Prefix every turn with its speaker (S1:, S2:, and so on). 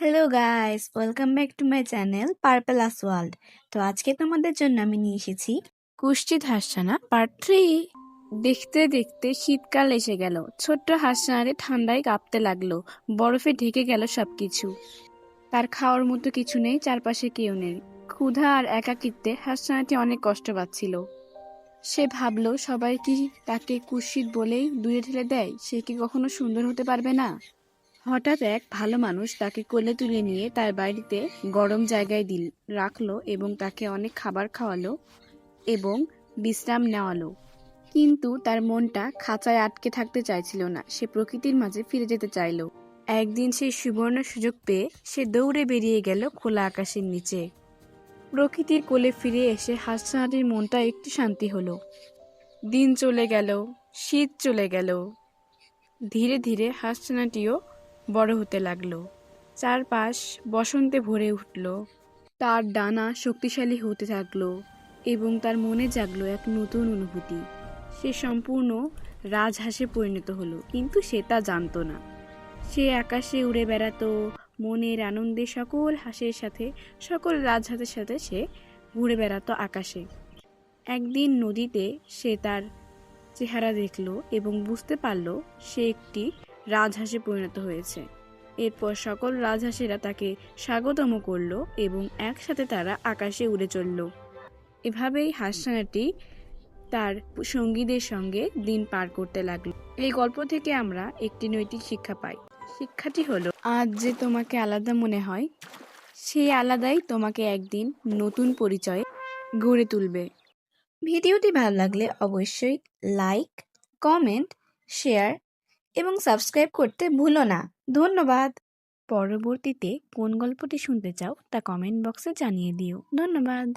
S1: Hello guys welcome back to my channel Purpleous world তো আজকে তোমাদের জন্য আমি নিয়ে এসেছি
S2: কুষ্টিত হাসছানা পার্ট থ্রি দেখতে দেখতে শীতকাল এসে গেল। ছোট্ট হাসছানারে ঠান্ডায় কাঁপতে লাগল। বরফে ঢেকে গেল সব কিছু তার খাওয়ার মতো কিছু নেই, চারপাশে কেউ নেই। ক্ষুধা আর একাকিত্বে হাসছানাটি অনেক কষ্ট পাচ্ছিল। সে ভাবলো, সবাই কি তাকে কুৎসিত বলেই দূরে ঠেলে দেয়? সে কি কখনো সুন্দর হতে পারবে না? হঠাৎ এক ভালো মানুষ তাকে কোলে তুলে নিয়ে তার বাড়িতে গরম জায়গায় দিল, রাখল এবং তাকে অনেক খাবার খাওয়ালো এবং বিশ্রাম নেওয়ালো। কিন্তু তার মনটা খাঁচায় আটকে থাকতে চাইছিল না। সে প্রকৃতির মাঝে ফিরে যেতে চাইলো। একদিন সেই সুবর্ণ সুযোগ পেয়ে সে দৌড়ে বেরিয়ে গেল খোলা আকাশের নিচে। প্রকৃতির কোলে ফিরে এসে হাসনাটির মনটা একটু শান্তি হলো। দিন চলে গেল, শীত চলে গেল। ধীরে ধীরে হাসনাটিও বড় হতে লাগল। চারপাশ বসন্তে ভরে উঠল। তার ডানা শক্তিশালী হতে থাকল এবং তার মনে জাগলো এক নতুন অনুভূতি। সে সম্পূর্ণ রাজহাঁসে পরিণত হলো, কিন্তু সে তা জানতো না। সে আকাশে উড়ে বেড়াতো, মনের আনন্দে সকল হাঁসের সাথে, সকল রাজহাঁসের সাথে সে ঘুরে বেড়াতো আকাশে। একদিন নদীতে সে তার চেহারা দেখল এবং বুঝতে পারল সে একটি রাজহাঁসে পরিণত হয়েছে। এরপর সকল রাজহাঁসেরা তাকে স্বাগতম করল এবং একসাথে তারা আকাশে উড়ে চলল। এভাবেই হাসানাটি তার সঙ্গীদের সঙ্গে দিন পার করতে লাগল। এই গল্প থেকে আমরা একটি নৈতিক শিক্ষা পাই। শিক্ষাটি হলো, আজ যে তোমাকে আলাদা মনে হয় সেই আলাদাই তোমাকে একদিন নতুন পরিচয়ে গড়ে তুলবে।
S1: ভিডিওটি ভালো লাগলে অবশ্যই লাইক, কমেন্ট, শেয়ার এবং সাবস্ক্রাইব করতে ভুলো না। ধন্যবাদ।
S2: পরবর্তীতে কোন গল্পটি শুনতে চাও তা কমেন্ট বক্সে জানিয়ে দিও। ধন্যবাদ।